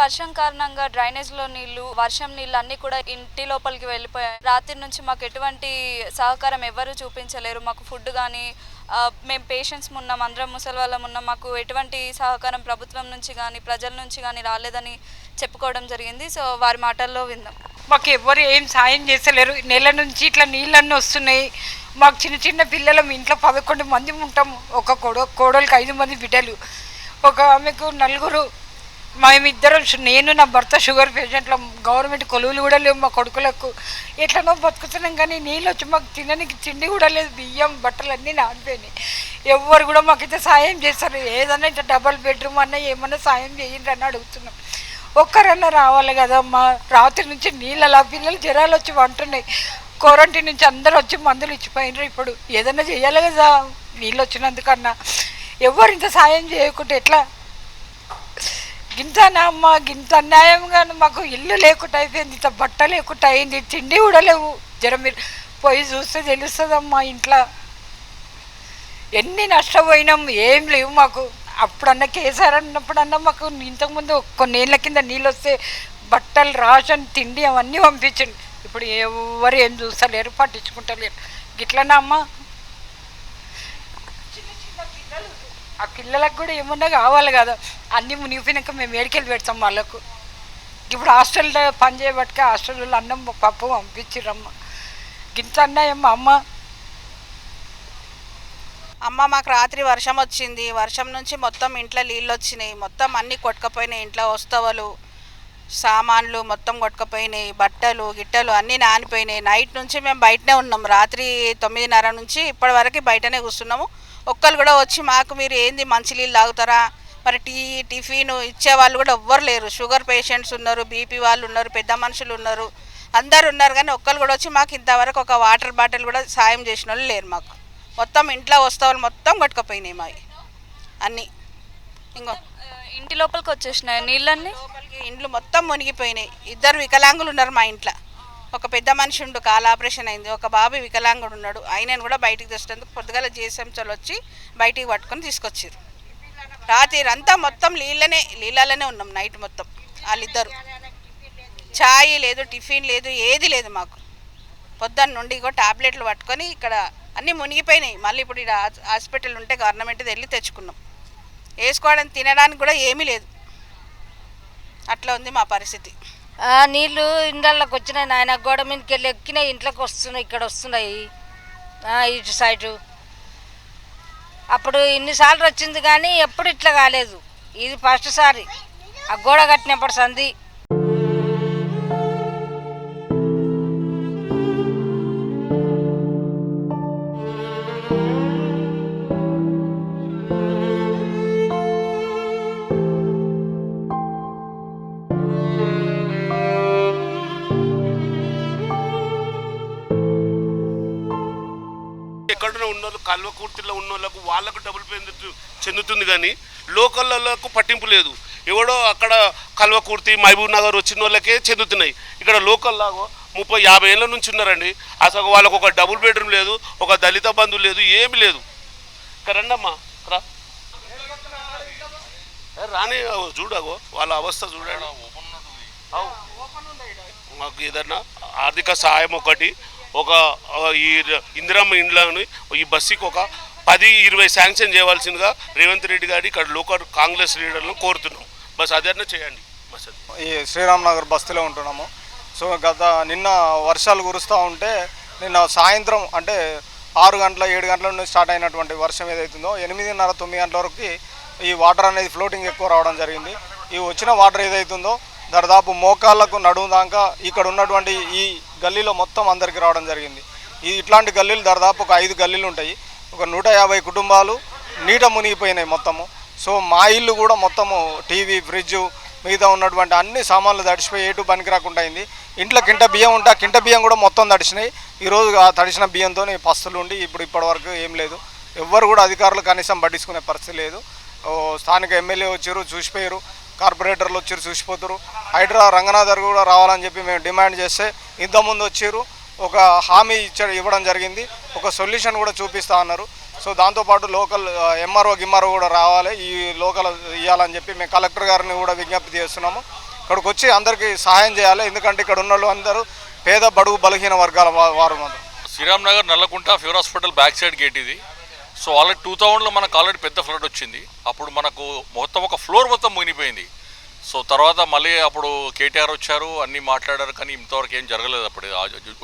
వర్షం కారణంగా డ్రైనేజ్లో నీళ్ళు వర్షం నీళ్ళు అన్నీ కూడా ఇంటి లోపలికి వెళ్ళిపోయాయి. రాత్రి నుంచి మాకు ఎటువంటి సహకారం ఎవరు చూపించలేరు. మాకు ఫుడ్ కానీ మేము పేషెంట్స్ ఉన్నాం అందరం ముసలి వాళ్ళం ఉన్నాం. మాకు ఎటువంటి సహకారం ప్రభుత్వం నుంచి కానీ ప్రజల నుంచి కానీ రాలేదని చెప్పుకోవడం జరిగింది. సో వారి మాటల్లో విందాం. మాకు ఎవ్వరు ఏం సాయం చేస్తలేరు. నెల నుంచి ఇట్లా నీళ్ళన్నీ వస్తున్నాయి. మాకు చిన్న చిన్న పిల్లలం ఇంట్లో పదకొండు మంది ఉంటాము ఒక కోడ కోడలికి ఐదు మంది బిడ్డలు. ఒక ఆమెకు నలుగురు మేమిద్దరం నేను నా భర్త షుగర్ పేషెంట్లో గవర్నమెంట్ కొలువులు కూడా లేవు మా కొడుకులకు. ఎట్లనో బతుకుతున్నాం కానీ నీళ్ళు వచ్చి మాకు తినడానికి తిండి కూడా లేదు బియ్యం బట్టలు అన్నీ నానిపోయినాయి. ఎవ్వరు కూడా మాకైతే సాయం చేస్తారు. ఏదన్నా ఇట్లా డబల్ బెడ్రూమ్ అన్నా ఏమన్నా సాయం చేయండి అని అడుగుతున్నాం. ఒక్కరన్నా రావాలి కదమ్మా రాత్రి నుంచి నీళ్ళలా పిల్లలు జ్వరాలు వచ్చి వంటున్నాయి. క్వారంటైన్ నుంచి అందరూ వచ్చి మందులు ఇచ్చిపోయినారు ఇప్పుడు. ఏదైనా చేయాలి కదా నీళ్ళు వచ్చినందుకన్నా. ఎవరు ఇంత సాయం చేయకుంటే ఎట్లా గింతనా అమ్మ గింత అన్యాయంగా మాకు ఇల్లు లేకుండా అయిపోయింది ఇంత బట్ట లేకుండా అయింది తిండి కూడా లేవు. జ్వరం మీరు పోయి చూస్తే తెలుస్తుందమ్మా ఇంట్లో. ఎన్ని నష్టపోయినాం ఏం లేవు మాకు. అప్పుడన్నా కేసీఆర్ అన్నప్పుడన్నా మాకు ఇంతకుముందు కొన్నేళ్ళ కింద నీళ్ళు వస్తే బట్టలు రాషన్ తిండి అవన్నీ పంపించండి. ఇప్పుడు ఎవరు ఏం చూస్తలేరు పట్టించుకుంటలేరు. గిట్లనా అమ్మా చిన్న చిన్న పిల్లలు ఆ పిల్లలకు కూడా ఏమన్నా కావాలి కదా. అన్నీ మునిగిపోయినాక మేము ఏడికెళ్ళి పెడతాం వాళ్ళకు. ఇప్పుడు హాస్టల్లో పని హాస్టల్లో అన్నం పప్పు పంపించిరమ్మ గింత అన్నాయమ్మ అమ్మ? అమ్మ మాకు రాత్రి వర్షం వచ్చింది. వర్షం నుంచి మొత్తం ఇంట్లో నీళ్ళు వచ్చినాయి. మొత్తం అన్నీ కొట్టుకపోయినాయి ఇంట్లో వస్తవలు. సామాన్లు మొత్తం కొట్టుకుపోయినాయి బట్టలు గిట్టలు అన్నీ నానిపోయినాయి. నైట్ నుంచి మేము బయటనే ఉన్నాం. రాత్రి తొమ్మిదిన్నర నుంచి ఇప్పటి వరకు బయటనే కూర్చున్నాము. ఒక్కరు కూడా వచ్చి మాకు మీరు ఏంది మంచి నీళ్ళు తాగుతారా? మరి టీ టిఫిన్ ఇచ్చే వాళ్ళు కూడా ఎవ్వరు లేరు. షుగర్ పేషెంట్స్ ఉన్నారు బీపీ వాళ్ళు ఉన్నారు పెద్ద మనుషులు ఉన్నారు. అందరు ఉన్నారు కానీ ఒక్కరు కూడా వచ్చి మాకు ఇంతవరకు ఒక వాటర్ బాటిల్ కూడా సాయం చేసిన వాళ్ళు లేరు మాకు. మొత్తం ఇంట్లో వస్తువులు మొత్తం కొట్టుకుపోయినాయి మావి. అన్నీ. ఇంకో ఇంటి లోపలికి వచ్చేసినాయి నీళ్ళన్నీ? లోపలికి ఇండ్లు మొత్తం మునిగిపోయినాయి. ఇద్దరు వికలాంగులు ఉన్నారు మా ఇంట్లో. ఒక పెద్ద మనిషి ఉండు కాల ఆపరేషన్ అయింది. ఒక బాబు వికలాంగుడు ఉన్నాడు. ఆయనను కూడా బయటికి తెచ్చేందుకు పొద్దుగాల జీఎస్ఎంసీలు వచ్చి బయటికి పట్టుకొని తీసుకొచ్చారు రాత్రి అంతా మొత్తం నీళ్ళనే నీళ్ళలోనే ఉన్నాం నైట్ మొత్తం వాళ్ళిద్దరు. ఛాయ్ లేదు టిఫిన్ లేదు ఏది లేదు మాకు. పొద్దున్న నుండి ఇగో టాబ్లెట్లు పట్టుకొని ఇక్కడ అన్నీ మునిగిపోయినాయి. మళ్ళీ ఇప్పుడు ఇక్కడ హాస్పిటల్ ఉంటే గవర్నమెంట్ వెళ్ళి తెచ్చుకున్నాం. వేసుకోవడానికి తినడానికి కూడా ఏమీ లేదు. అట్లా ఉంది మా పరిస్థితి. నీళ్ళు ఇండ్లకి వచ్చినాయి నాయన. గోడ మీదకి వెళ్ళి ఎక్కినాయి ఇంట్లోకి వస్తున్నాయి ఇక్కడ వస్తున్నాయి. ఇటు సైడు. అప్పుడు ఇన్నిసార్లు వచ్చింది కానీ ఎప్పుడు ఇట్లా కాలేదు. ఇది ఫస్ట్ సారి. ఆ గోడ కట్టినప్పుడు సంధి. కల్వకుర్తిలో ఉన్న వాళ్ళకు వాళ్ళకు డబుల్ పెందు చెందుతుంది కానీ లోకల్లకు పట్టింపు లేదు. ఎవడో అక్కడ కల్వకుర్తి మహబూబ్ నగర్ వచ్చిన వాళ్ళకే చెందుతున్నాయి. ఇక్కడ లోకల్ లాగో ముప్పై యాభై ఏళ్ళ నుంచి ఉన్నారండి. అసలు వాళ్ళకు ఒక డబుల్ బెడ్రూమ్ లేదు ఒక దళిత బంధు లేదు ఏమి లేదు. ఇక్కడ రండమ్మా రా రాని చూడగో వాళ్ళ అవస్థ చూడండి. మాకు ఏదన్నా ఆర్థిక సహాయం ఒకటి ఒక ఈ ఇందిరమ్మ ఇండ్లని ఈ బస్సుకి ఒక పది ఇరవై శాంక్షన్ చేయవలసిందిగా రేవంత్ రెడ్డి గారి ఇక్కడ లోకల్ కాంగ్రెస్ లీడర్లను కోరుతున్నాం. బస్ అదన్నా చేయండి. బస్ ఈ శ్రీరామ్ నగర్ బస్తీలో ఉంటున్నాము. సో గత నిన్న వర్షాలు కురుస్తూ ఉంటే నిన్న సాయంత్రం అంటే ఆరు గంటల ఏడు గంటల నుండి స్టార్ట్ అయినటువంటి వర్షం ఏదైతుందో ఎనిమిదిన్నర తొమ్మిది గంటల వరకు ఈ వాటర్ అనేది ఫ్లోటింగ్ ఎక్కువ రావడం జరిగింది. ఈ వచ్చిన వాటర్ ఏదైతుందో దాదాపు మోకాళ్ళకు నడుము దాకా ఇక్కడ ఉన్నటువంటి ఈ గల్లీలో మొత్తం అందరికీ రావడం జరిగింది. ఈ ఇట్లాంటి గల్లీలు దాదాపు ఒక ఐదు గల్లీలు ఉంటాయి. ఒక నూట యాభై కుటుంబాలు నీట మునిగిపోయినాయి మొత్తము. సో మా ఇల్లు కూడా మొత్తము టీవీ ఫ్రిడ్జ్ మిగతా ఉన్నటువంటి అన్ని సామాన్లు తడిసిపోయి ఏటు పనికి రాకుండా అయింది. ఇంట్లో కింట బియ్యం ఉంటే ఆ కింట బియ్యం కూడా మొత్తం తడిచినాయి. ఈరోజు ఆ తడిసిన బియ్యంతో పస్తులు ఉండి ఇప్పుడు ఇప్పటివరకు ఏం లేదు. ఎవ్వరు కూడా అధికారులు కనీసం పట్టించుకునే పరిస్థితి లేదు. స్థానిక ఎమ్మెల్యే వచ్చారు చూసిపోయారు. కార్పొరేటర్లు వచ్చారు చూసిపోతారు హైడ్రా రంగనాథర్ కూడా రావాలని చెప్పి మేము డిమాండ్ చేస్తే ఇంతకుముందు వచ్చారు. ఒక హామీ ఇచ్చ ఇవ్వడం జరిగింది. ఒక సొల్యూషన్ కూడా చూపిస్తా అన్నారు. సో దాంతోపాటు లోకల్ ఎంఆర్ఓ గిమ్ఆర్ఓ కూడా రావాలి. ఈ లోకల్ ఇవ్వాలని చెప్పి మేము కలెక్టర్ గారిని కూడా విజ్ఞప్తి చేస్తున్నాము. ఇక్కడికి వచ్చి అందరికీ సహాయం చేయాలి. ఎందుకంటే ఇక్కడ ఉన్న వాళ్ళు అందరూ పేద బడుగు బలహీన వర్గాల వారు Sriram Nagar Nallakunta fever hospital back side gate ఇది. సో ఆల్రెడీ టూ థౌజండ్లో మనకు ఆల్రెడీ పెద్ద ఫ్లడ్ వచ్చింది. అప్పుడు మనకు మొత్తం ఒక ఫ్లోర్ మొత్తం మునిగిపోయింది. సో తర్వాత మళ్ళీ అప్పుడు కేటీఆర్ వచ్చారు అన్నీ మాట్లాడారు కానీ ఇంతవరకు ఏం జరగలేదు అప్పుడు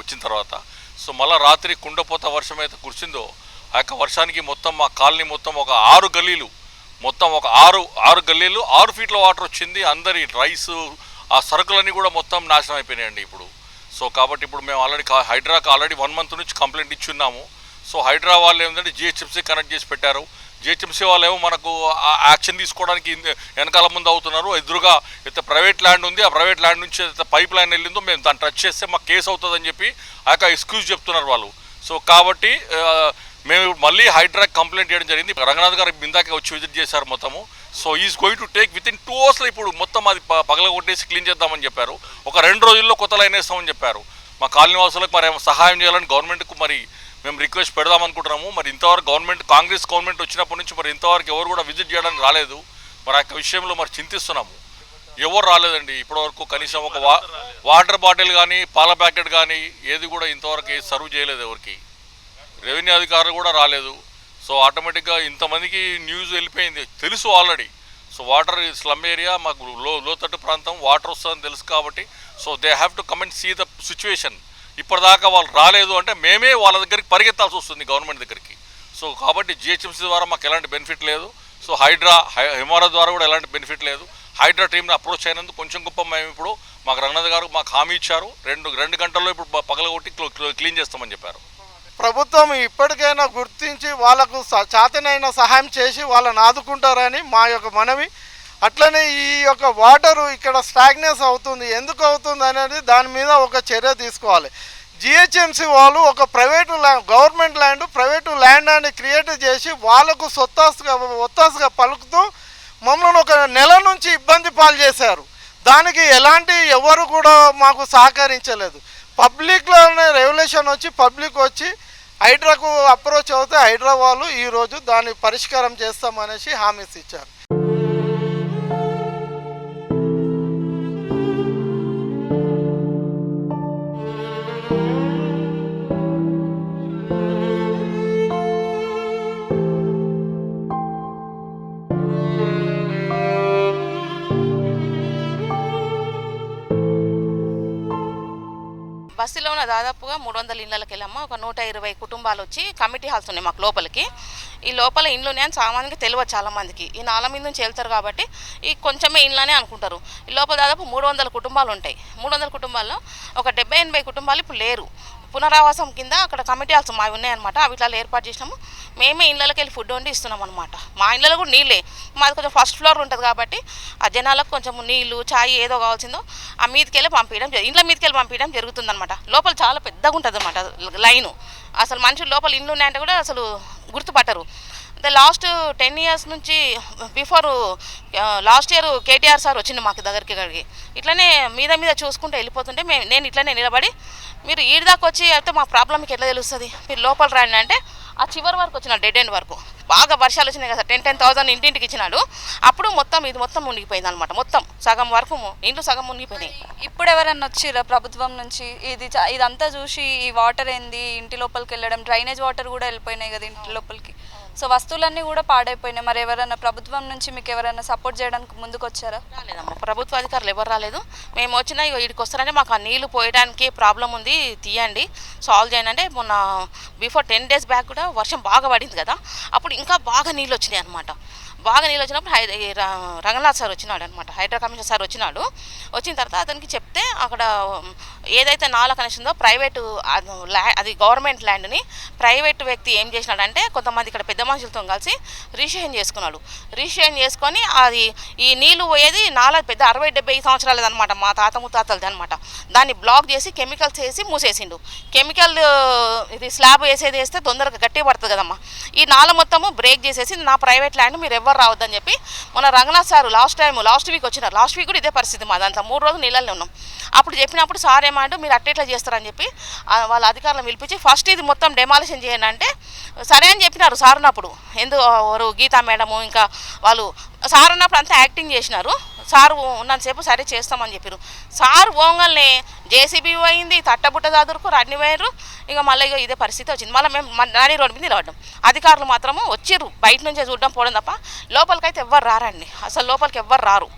వచ్చిన తర్వాత. సో మళ్ళీ రాత్రి కుండపోత వర్షం అయితే కురిసిందో ఆ యొక్క వర్షానికి మొత్తం మా కాలనీ మొత్తం ఒక ఆరు గల్లీలు మొత్తం ఒక ఆరు ఆరు గల్లీలు ఆరు ఫీట్ల వాటర్ వచ్చింది. అందరి రైస్ ఆ సరుకులన్నీ కూడా మొత్తం నాశనం అయిపోయినాయండి ఇప్పుడు. సో కాబట్టి ఇప్పుడు మేము ఆల్రెడీ హైడ్రాకి ఆల్రెడీ వన్ మంత్ నుంచి కంప్లైంట్ ఇచ్చి ఉన్నాము. సో హైడ్రా వాళ్ళు ఏంటంటే జిహెచ్ఎంసీ కనెక్ట్ చేసి పెట్టారు. జిహెచ్ఎంసీ వాళ్ళు ఏమో మనకు ఆ యాక్షన్ తీసుకోవడానికి వెనకాల ముందు అవుతున్నారు. ఎదురుగా అయితే ప్రైవేట్ ల్యాండ్ ఉంది ఆ ప్రైవేట్ ల్యాండ్ నుంచి అయితే పైప్ లైన్ వెళ్ళిందో మేము దాన్ని టచ్ చేస్తే మాకు కేసు అవుతుందని చెప్పి ఆ యొక్క ఎక్స్క్యూజ్ చెప్తున్నారు వాళ్ళు. సో కాబట్టి మేము మళ్ళీ హైడ్రాక్ కంప్లైంట్ చేయడం జరిగింది. రంగనాథ్ గారు ఇందాకే వచ్చి విజిట్ చేశారు మొత్తము. So is going to take within two అవర్స్లో ఇప్పుడు మొత్తం అది పగల కొట్టేసి క్లీన్ చేద్దామని చెప్పారు. ఒక రెండు రోజుల్లో కొత్త లైన్ వేస్తామని చెప్పారు. మా కాలనీ వాసులకు మరి ఏమో సహాయం చేయాలని గవర్నమెంట్కు మరి మేము రిక్వెస్ట్ పెడదాం అనుకుంటున్నాము. మరి ఇంతవరకు గవర్నమెంట్ కాంగ్రెస్ గవర్నమెంట్ వచ్చినప్పటి నుంచి మరి ఇంతవరకు ఎవరు కూడా విజిట్ చేయడానికి రాలేదు. మరి ఆ యొక్క విషయంలో మరి చింతిస్తున్నాము. ఎవరు రాలేదండి. ఇప్పటివరకు కనీసం ఒక వా వాటర్ బాటిల్ కానీ పాల ప్యాకెట్ కానీ ఏది కూడా ఇంతవరకు సర్వ్ చేయలేదు ఎవరికి. రెవెన్యూ అధికారులు కూడా రాలేదు. సో ఆటోమేటిక్గా ఇంతమందికి న్యూస్ వెళ్ళిపోయింది. తెలుసు already so water slum area మాకు లో లోతట్టు ప్రాంతం. వాటర్ వస్తుందని తెలుసు కాబట్టి. So they have to comment see the situation ఇప్పటిదాకా వాళ్ళు రాలేదు అంటే మేమే వాళ్ళ దగ్గరికి పరిగెత్తాల్సి వస్తుంది గవర్నమెంట్ దగ్గరికి. సో కాబట్టి జిహెచ్ఎంసీ ద్వారా మాకు ఎలాంటి బెనిఫిట్ లేదు. సో హైడ్రా హై హిమారా ద్వారా కూడా ఎలాంటి బెనిఫిట్ లేదు. హైడ్రా టీంని అప్రోచ్ అయినందుకు కొంచెం గొప్ప మేము ఇప్పుడు మాకు రంగనాథ్ గారు మాకు హామీ ఇచ్చారు. రెండు రెండు గంటల్లో ఇప్పుడు పగలగొట్టి కొట్టి క్లీన్ చేస్తామని చెప్పారు. ప్రభుత్వం ఇప్పటికైనా గుర్తించి వాళ్ళకు చాతనైన సహాయం చేసి వాళ్ళని ఆదుకుంటారని మా యొక్క మనవి. అట్లనే ఈ యొక్క వాటరు ఇక్కడ స్టాగ్నెస్ అవుతుంది. ఎందుకు అవుతుంది అనేది దాని మీద ఒక చర్య తీసుకోవాలి. జిహెచ్ఎంసీ వాళ్ళు ఒక private land government land private land అని క్రియేట్ చేసి వాళ్ళకు సొత్తాసుగా ఒత్తాసుగా పలుకుతూ మమ్మల్ని ఒక నెల నుంచి ఇబ్బంది పాలు చేశారు. దానికి ఎలాంటి ఎవరు కూడా మాకు సహకరించలేదు. పబ్లిక్లోనే రెవల్యూషన్ వచ్చి పబ్లిక్ వచ్చి హైడ్రాకు అప్రోచ్ అవుతే హైడ్రా వాళ్ళు ఈరోజు దాన్ని పరిష్కారం చేస్తామనేసి హామీస్ ఇచ్చారు. దాదాపుగా మూడు వందల ఇళ్ళకి వెళ్ళాము ఒక నూట ఇరవై కుటుంబాలు వచ్చి కమిటీ హాల్స్ ఉన్నాయి మాకు లోపలికి. ఈ లోపల ఇండ్లు ఉన్నాయని చాలా తెలియదు చాలా మందికి ఈ నాల మీద నుంచి వెళ్తారు కాబట్టి ఈ కొంచెమే ఇండ్లనే అనుకుంటారు. ఈ లోపల దాదాపు మూడు వందల కుటుంబాలు ఉంటాయి మూడు వందల కుటుంబాల్లో ఒక డెబ్బై ఎనభై కుటుంబాలు ఇప్పుడు లేరు. పునరావాసం కింద అక్కడ కమిటీ హాల్స్ మావి ఉన్నాయన్నమాట. అవిట్లలో ఏర్పాటు చేసినాము. మేమే ఇళ్ళకి వెళ్ళి ఫుడ్ వండి ఇస్తున్నాం అనమాట మా ఇళ్ళలో కూడా నీళ్ళే. మాది కొంచెం ఫస్ట్ ఫ్లోర్ ఉంటుంది కాబట్టి ఆ జనాలకు కొంచెం నీళ్ళు ఛాయ్ ఏదో కావాల్సిందో ఆ మీదకి వెళ్ళి పంపించడం జరి- ఇండ్ల మీదకి వెళ్ళి పంపించడం జరుగుతుంది అనమాట లోపల చాలా పెద్దగా ఉంటుంది అనమాట లైను. అసలు మనుషులు లోపల ఇండ్లు ఉన్నాయంటే కూడా అసలు గుర్తుపట్టరు. అంటే లాస్ట్ టెన్ ఇయర్స్ నుంచి before last year KTR sir వచ్చిండు మాకు దగ్గరికి ఇక్కడికి ఇట్లనే మీద మీద చూసుకుంటూ వెళ్ళిపోతుంటే మేము నేను ఇట్లనే నిలబడి మీరు ఈడి దాకా వచ్చి అయితే మా ప్రాబ్లం మీకు ఎట్లా తెలుస్తుంది? మీరు లోపల రండి అంటే ఆ చివరి వరకు వచ్చిన డెడ్ ఎండ్ వరకు. బాగా వర్షాలు వచ్చినాయి కదా టెన్ టెన్ థౌసండ్ ఇంటింటికి ఇచ్చినాడు. అప్పుడు మొత్తం ఇది మొత్తం మునిగిపోయింది అనమాట మొత్తం సగం వరకు ఇండ్లు సగం మునిగిపోయినాయి. ఇప్పుడు ఎవరన్నా వచ్చిరా ప్రభుత్వం నుంచి? ఇది ఇదంతా చూసి ఈ వాటర్ ఏంది? ఇంటి లోపలికి వెళ్ళడం డ్రైనేజ్ వాటర్ కూడా వెళ్ళిపోయినాయి కదా ఇంటి లోపలికి. సో వస్తువులన్నీ కూడా పాడైపోయినాయి. మరి ఎవరైనా ప్రభుత్వం నుంచి మీకు ఎవరైనా సపోర్ట్ చేయడానికి ముందుకు వచ్చారా రాలేదమ్మా. ప్రభుత్వ అధికారులు ఎవరు రాలేదు. మేము వచ్చినా ఇక్కడికి వస్తారంటే మాకు ఆ నీళ్ళు పోయడానికి ప్రాబ్లం ఉంది తీయండి సాల్వ్ చేయండి అంటే మొన్న బిఫోర్ టెన్ డేస్ బ్యాక్ కూడా వర్షం బాగా పడింది కదా. అప్పుడు ఇంకా బాగా నీళ్ళు వచ్చినాయి అనమాట బాగా నీళ్ళు వచ్చినప్పుడు హై ర- రంగనాథ్ సార్ వచ్చినాడు అనమాట హైడ్రా కమిషనర్ సార్ వచ్చినాడు. వచ్చిన తర్వాత అతనికి చెప్తే అక్కడ ఏదైతే నాలా కనెక్షన్ ఉందో ప్రైవేటు అది అది గవర్నమెంట్ ల్యాండ్ని ప్రైవేట్ వ్యక్తి ఏం చేసినాడంటే కొంతమంది ఇక్కడ పెద్ద మనుషులతో కలిసి రిజిస్ట్రేషన్ చేసుకున్నాడు. రిజిస్ట్రేషన్ చేసుకొని అది ఈ నీళ్ళు పోయేది నాలా పెద్ద అరవై డెబ్బై సంవత్సరాలు అనమాట మా తాత ముత్తాతలది అనమాట. దాన్ని బ్లాక్ చేసి కెమికల్స్ వేసి మూసేసిండు. కెమికల్ ఇది స్లాబ్ వేసేది వేస్తే తొందరగా గట్టి పడుతుంది కదమ్మా. ఈ నాల మొత్తము బ్రేక్ చేసేసి నా ప్రైవేట్ ల్యాండ్ మీరు ఎవరు రావద్దని చెప్పి మన Ranganath sir last time last week వచ్చినారు లాస్ట్ వీక్ కూడా ఇదే పరిస్థితి మా దాంట్లో మూడు రోజులు నీళ్ళల్లో ఉన్నాం. అప్పుడు చెప్పినప్పుడు సార్ ఏమంటే మీరు అట్టేట్లా చేస్తారని చెప్పి వాళ్ళ అధికారులను పిలిపించి ఫస్ట్ ఇది మొత్తం డెమాలిషన్ చేయండి అంటే సరే అని చెప్పినారు సార్ ఉన్నప్పుడు ఎందుకు గీతా మేడము ఇంకా వాళ్ళు సార్ ఉన్నప్పుడు అంతా యాక్టింగ్ చేసినారు. సారు ఉన్నంతసేపు సరే చేస్తామని చెప్పారు సార్ ఓంగల్ని జేసీబీ పోయింది తట్టబుట్ట దాదురుకు రన్ని పోయారు ఇక మళ్ళీ ఇక ఇదే పరిస్థితి వచ్చింది. మళ్ళీ మేము మన నాని రోడ్డు మీద నిలబడ్డాం. అధికారులు మాత్రము వచ్చిర్రు. బయట నుంచే చూడడం పోవడం తప్ప లోపలికైతే ఎవ్వరు రారండి. అసలు లోపలికి ఎవ్వరు రారు.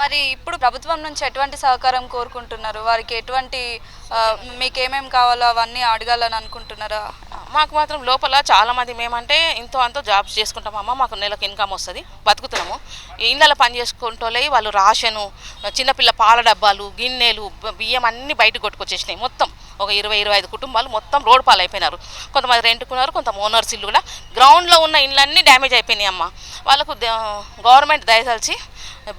మరి ఇప్పుడు ప్రభుత్వం నుంచి ఎటువంటి సహకారం కోరుకుంటున్నారు? వారికి ఎటువంటి మీకు ఏమేమి కావాలో అవన్నీ అడగాలని అనుకుంటున్నారా? మాకు మాత్రం లోపల చాలామంది మేమంటే ఇంతో అంతో జాబ్స్ చేసుకుంటామమ్మ మాకు నెలకు ఇన్కమ్ వస్తుంది. బతుకుతున్నాము. ఈ ఇళ్ళలో పని చేసుకుంటోలే వాళ్ళు రాషను చిన్నపిల్ల పాల డబ్బాలు గిన్నెలు బియ్యం అన్నీ బయటకు కొట్టుకొచ్చేసినాయి మొత్తం. ఒక ఇరవై ఇరవై ఐదు కుటుంబాలు మొత్తం రోడ్ పాలు అయిపోయినారు కొంతమంది రెంట్కున్నారు కొంత ఓనర్స్ ఇల్లు కూడా. గ్రౌండ్లో ఉన్న ఇళ్ళన్నీ డ్యామేజ్ అయిపోయినాయి అమ్మ వాళ్ళకు గవర్నమెంట్ దయచల్చి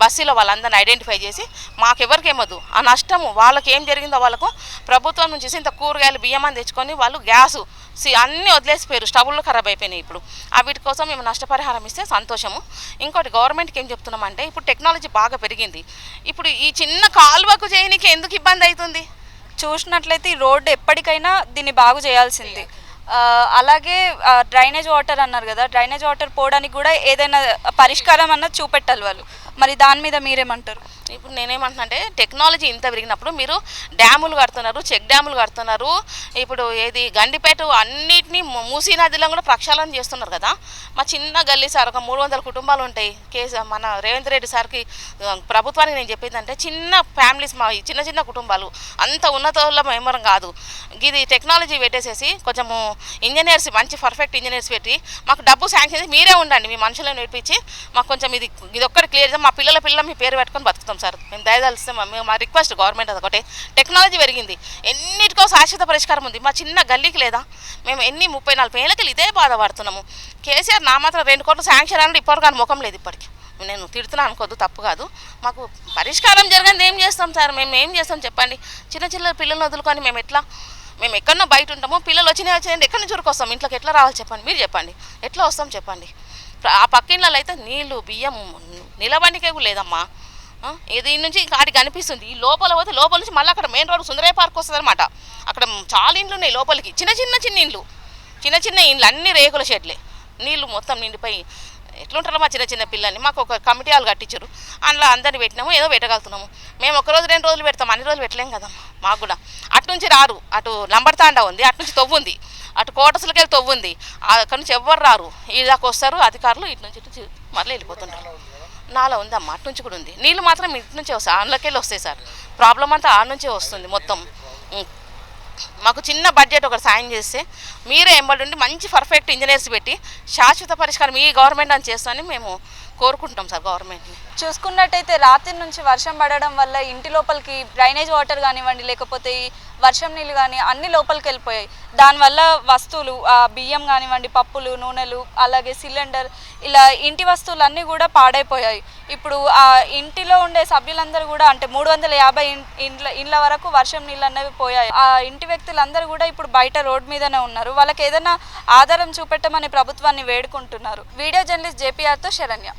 బస్సులో వాళ్ళందరిని ఐడెంటిఫై చేసి మాకెవరికి ఆ నష్టము వాళ్ళకి ఏం జరిగిందో వాళ్ళకు ప్రభుత్వం నుంచి ఇంత కూరగాయలు బియ్యం అని తెచ్చుకొని వాళ్ళు గ్యాసు సి అన్నీ వదిలేసిపోయారు. స్టవ్లు ఖరాబ్ అయిపోయినాయి ఇప్పుడు. ఆ వీటి కోసం మేము నష్టపరిహారం ఇస్తే సంతోషము. ఇంకోటి గవర్నమెంట్కి ఏం చెప్తున్నామంటే ఇప్పుడు టెక్నాలజీ బాగా పెరిగింది. ఇప్పుడు ఈ చిన్న కాలువకు చేయనికి ఎందుకు ఇబ్బంది అవుతుంది? చూసినట్లయితే ఈ రోడ్డు ఎప్పటికైనా దీన్ని బాగు చేయాల్సింది. అలాగే డ్రైనేజ్ వాటర్ అన్నారు కదా డ్రైనేజ్ వాటర్ పోవడానికి కూడా ఏదైనా పరిష్కారం అన్నది చూపెట్టాలి వాళ్ళు. మరి దాని మీద మీరేమంటారు? ఇప్పుడు నేనేమంటున్నా అంటే టెక్నాలజీ ఇంత పెరిగినప్పుడు మీరు డ్యాములు కడుతున్నారు చెక్ డ్యాములు కడుతున్నారు ఇప్పుడు ఏది గండిపేట అన్నిటినీ మూసీ నదిలో కూడా ప్రక్షాళన చేస్తున్నారు కదా. మా చిన్న గల్లీ సార్ ఒక మూడు వందల కుటుంబాలు ఉంటాయి. కేసు మన రేవంత్ రెడ్డి సార్కి ప్రభుత్వానికి నేను చెప్పేది అంటే చిన్న ఫ్యామిలీస్ మా చిన్న చిన్న కుటుంబాలు అంత ఉన్నతోళ్ళ మేమరం కాదు. ఇది టెక్నాలజీ పెట్టేసేసి కొంచెము ఇంజనీర్స్ మంచి పర్ఫెక్ట్ ఇంజనీర్స్ పెట్టి మాకు డబ్బు శాంక్షన్ చేసి మీరే ఉండండి మీ మనుషులను నేర్పించి మాకు కొంచెం ఇది ఇది ఒక్కటి క్లియర్ మా పిల్లల పిల్లలు మీ పేరు పెట్టుకొని బతుకుతాం సార్. మేము దయదలిస్తే మా మేము మా రిక్వెస్ట్ గవర్నమెంట్ అదొకటి టెక్నాలజీ పెరిగింది. ఎన్నిటికో శాశ్వత పరిష్కారం ఉంది. మా చిన్న గల్లీకి లేదా? మేము ఎన్ని ముప్పై నలభై ఏళ్ళకి ఇదే బాధపడుతున్నాము కేసీఆర్ నా మాత్రం రెండు కోట్లు శాంక్షన్ అంటే ఇప్పటికి కానీ ముఖం లేదు ఇప్పటికి. నేను తిడుతున్నా అనుకోద్దు తప్పు కాదు. మాకు పరిష్కారం జరగని ఏం చేస్తాం సార్? మేము ఏం చేస్తాం చెప్పండి. చిన్న చిన్న పిల్లల్ని వదులుకొని మేము ఎట్లా మేము ఎక్కడన్నా బయట ఉంటామో పిల్లలు వచ్చినా వచ్చినాయండి ఎక్కడి నుంచి వస్తాం? ఇంట్లోకి ఎట్లా రావాలి చెప్పండి? మీరు చెప్పండి. ఎట్లా వస్తాం చెప్పండి? ఆ పక్కిళ్ళలో అయితే నీళ్ళు బియ్యం నిలబండికే కూడా లేదమ్మా. ఆ, ఇది నుంచి ఇంకా ఆడికి కనిపిస్తుంది ఈ లోపల పోతే లోపల నుంచి మళ్ళీ అక్కడ మెయిన్ రోడ్ సుందరయ్య పార్క్ వస్తుంది అనమాట అక్కడ చాలా ఇండ్లు ఉన్నాయి లోపలికి. చిన్న చిన్న చిన్న ఇండ్లు. చిన్న చిన్న ఇండ్లు అన్ని రేకుల షెడ్లే. నీళ్ళు మొత్తం నిండిపోయి ఎట్లుంటారో మా చిన్న చిన్న పిల్లల్ని? మాకు ఒక కమిటీ వాళ్ళు కట్టించారు. అందులో అందరిని పెట్టినాము ఏదో పెట్టగలుగుతున్నాము. మేము ఒక రోజు రెండు రోజులు పెడతాం. అన్ని రోజులు పెట్టలేం కదా మాకు కూడా. అటు నుంచి రారు. అటు లంబడతాండా ఉంది అటు నుంచి తవ్వు ఉంది. అటు కోటసులకి వెళ్ళి తవ్వు ఉంది. అక్కడ నుంచి ఎవ్వరు రారు. ఈ దాకా వస్తారు అధికారులు ఇటు నుంచి ఇటు మళ్ళీ వెళ్ళిపోతుంటారు. నాలో ఉందమ్మా అటు నుంచి కూడా ఉంది. నీళ్ళు మాత్రం ఇటు నుంచే వస్తాయి ఆన్లోకి వెళ్ళి వస్తాయి సార్. ప్రాబ్లం అంతా ఆ నుంచే వస్తుంది మొత్తం. మాకు చిన్న బడ్జెట్ ఒకటి సాయం చేస్తే మీరే ఎంబడి ఉండి మంచి పర్ఫెక్ట్ ఇంజనీర్స్ పెట్టి శాశ్వత పరిష్కారం ఈ గవర్నమెంట్ అని చేస్తామని మేము కోరుకుంటాం సార్ గవర్నమెంట్ని. చూసుకున్నట్టయితే రాత్రి నుంచి వర్షం పడడం వల్ల ఇంటి లోపలికి డ్రైనేజ్ వాటర్ కానివ్వండి లేకపోతే ఈ వర్షం నీళ్ళు కానీ అన్ని లోపలికి వెళ్ళిపోయాయి. దానివల్ల వస్తువులు ఆ, బియ్యం కానివ్వండి పప్పులు నూనెలు అలాగే సిలిండర్ ఇలా ఇంటి వస్తువులు అన్నీ కూడా పాడైపోయాయి. ఇప్పుడు ఆ ఇంటిలో ఉండే సభ్యులందరూ కూడా అంటే మూడు వందల యాభై ఇండ్ల ఇండ్ల వరకు వర్షం నీళ్ళు అనేవి పోయాయి. ఆ ఇంటి వ్యక్తులందరూ కూడా ఇప్పుడు బయట రోడ్ మీదనే ఉన్నారు. వాళ్ళకి ఏదైనా ఆధారం చూపెట్టమని ప్రభుత్వాన్ని వేడుకుంటున్నారు. వీడియో జర్నలిస్ట్ జేపీఆర్తో శరణ్య.